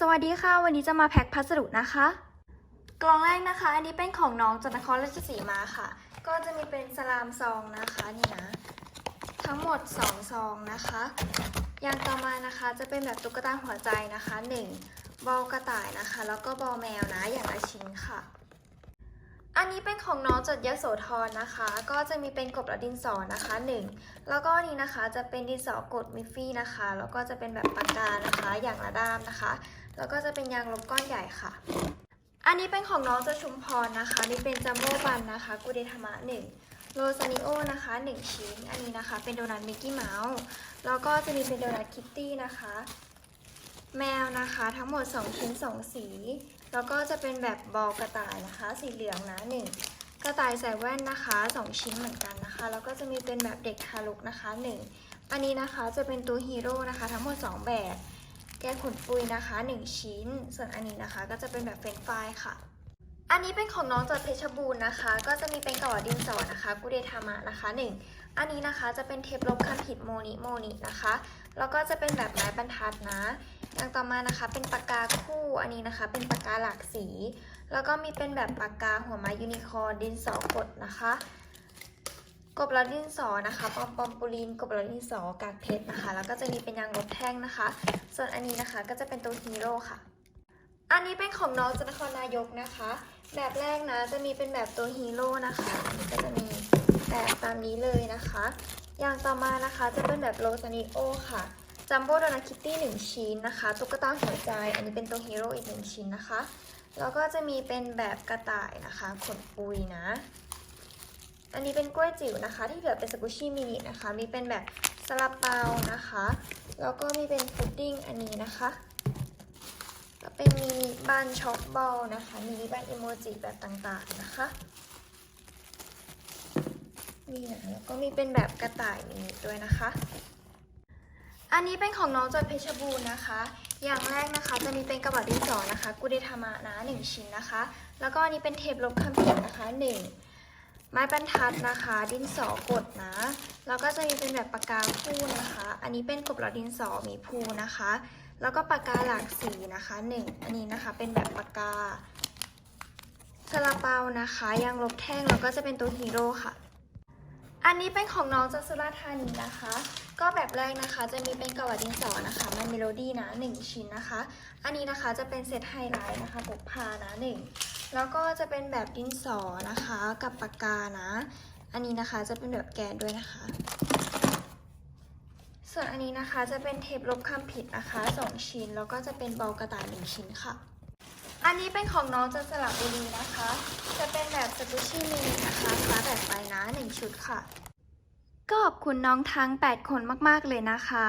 สวัสดีค่ะ วันนี้จะมาแพ็คพัสดุนะคะ กล่องแรกนะคะ อันนี้เป็นของน้องจากนครราชสีมาค่ะ ก็จะมีเป็นสลามซองนะคะนี่นะ ทั้งหมด2ซองนะคะ อย่างต่อมานะคะจะเป็นแบบตุ๊กตาหัวใจนะคะ 1 บอลกระต่ายนะคะ แล้วก็บอลแมวนะ อย่างละชิ้นค่ะ อันนี้เป็นของน้องจากยโสธรนะคะ ก็จะมีเป็นกบและดินสอนะคะ 1 แล้วก็นนี้นะคะจะเป็นดินสอกดมิฟฟี่นะคะ แล้วก็จะเป็นแบบปากกานะคะ อย่างละด้ามนะคะ แล้วก็จะเป็นยางลบก้อนใหญ่ค่ะ อันนี้เป็นของน้องจากชุมพรนะคะ นี่เป็นจัมโบ้บันนะคะ กูเดธมะหนึ่งโรซานิโอนะคะหนึ่งชิ้น อันนี้นะคะ เป็นโดนัทมิกกี้เมาส์แล้วก็จะมีเป็นโดนัทคิตตี้นะคะ แมวนะคะทั้งหมด 2 ชิ้น 2 สี แล้วก็จะเป็นแบบบอลกระต่ายนะคะ สีเหลืองนะหนึ่งกระต่ายใส่แว่นนะคะ 2 ชิ้นเหมือนกันนะคะ แล้วก็จะมีเป็นแบบเด็กทารกนะคะ 1 อันนี้นะคะจะเป็นตัวฮีโร่นะคะ ทั้งหมด 2 แบบ แก้ขนปุยนะคะ 1 ชิ้น ส่วนอันนี้นะคะ ก็จะเป็นแบบเฟรนฟรายค่ะ อันนี้เป็นของน้องจากเพชรบูรณ์นะคะ ก็จะมีเป็นกระดาษดินสอนะคะกูเดทามะนะคะ 1 อันนี้นะคะจะเป็นเทปลบคำผิดโมนิโมนินะคะ แล้วก็จะเป็นแบบไม้บรรทัดนะอย่างต่อมานะคะเป็นปากกาคู่อันนี้นะคะ เป็นปากกาหลากสี แล้วก็มีเป็นแบบปากกาหัวไม้ยูนิคอร์ดินสอกดนะคะ กบละดินสอนะคะปอมปอมปูลินกบละดินสอกากเพชรนะคะ แล้วก็จะมีเป็นยางลบแท่งนะคะ ส่วนอันนี้นะคะก็จะเป็นตัวฮีโร่ค่ะ อันนี้เป็นของน้องจากนครนายกนะคะ แบบแรกนะจะมีเป็นแบบตัวฮีโร่นะคะก็จะมีแบบตามนี้เลยนะคะ อย่างต่อมานะคะจะเป็นแบบโรซานิโอค่ะจัมโบ้โดนาคิตตี้หนึ่งชิ้นนะคะ ตุ๊กตาหัวใจ อันนี้เป็นตัวฮีโร่อีกหนึ่งชิ้นนะคะ แล้วก็จะมีเป็นแบบกระต่ายนะคะ ขนปุยนะ อันนี้เป็นกล้วยจิ๋วนะคะ ที่เหลือเป็นสกุชชี่มินินะคะ มีเป็นแบบซาลาเปานะคะ แล้วก็มีเป็นพุดดิ้งอันนี้นะคะแล้วเป็นมินิบันช็อกบอลนะคะมินิบันอิโมจิแบบต่างๆนะคะนี่นะแล้วก็มีเป็นแบบกระต่ายมินิด้วยนะคะ อันนี้เป็นของน้องจอยเพชรบูรณ์นะคะ อย่างแรกนะคะจะมีเป็นกระบะดินสอนะคะกูเดทามะนะหนึ่งชิ้นนะคะ แล้วก็อันนี้เป็นเทปลบคำผิดนะคะหนึ่ง ไม้บรรทัดนะคะ ดินสอกดนะ แล้วก็จะมีเป็นแบบปากกาคู่นะคะ อันนี้เป็นกบหลอดดินสอมีภูนะคะ แล้วก็ปากกาหลากสีนะคะหนึ่งอันนี้นะคะเป็นแบบปากกาซาลาเปานะคะยางลบแท่งแล้วก็จะเป็นตัวฮีโร่ค่ะ อันนี้เป็นของน้องจากสุราธานีนะคะ ก็แบบแรกนะคะจะมีเป็นกระดาษดินสอนะคะมันเมโลดี้นะ1ชิ้นนะคะ อันนี้นะคะจะเป็นเซตไฮไลท์นะคะปกพานะ1 แล้วก็จะเป็นแบบดินสอนะคะ กับปากกานะ อันนี้นะคะจะเป็นแบบแกนด้วยนะคะ ส่วนอันนี้นะคะจะเป็นเทปลบคำผิดนะคะ2ชิ้น แล้วก็จะเป็นเบากระต่าย1ชิ้นค่ะ อันนี้เป็นของน้องจากสระบุรีนะคะ จะเป็นแบบสกุชี่มินินะคะคลาสแบบไปนะ 1 ชุดค่ะ ก็ขอบคุณน้องทั้ง 8 คนมาก ๆ เลยนะคะ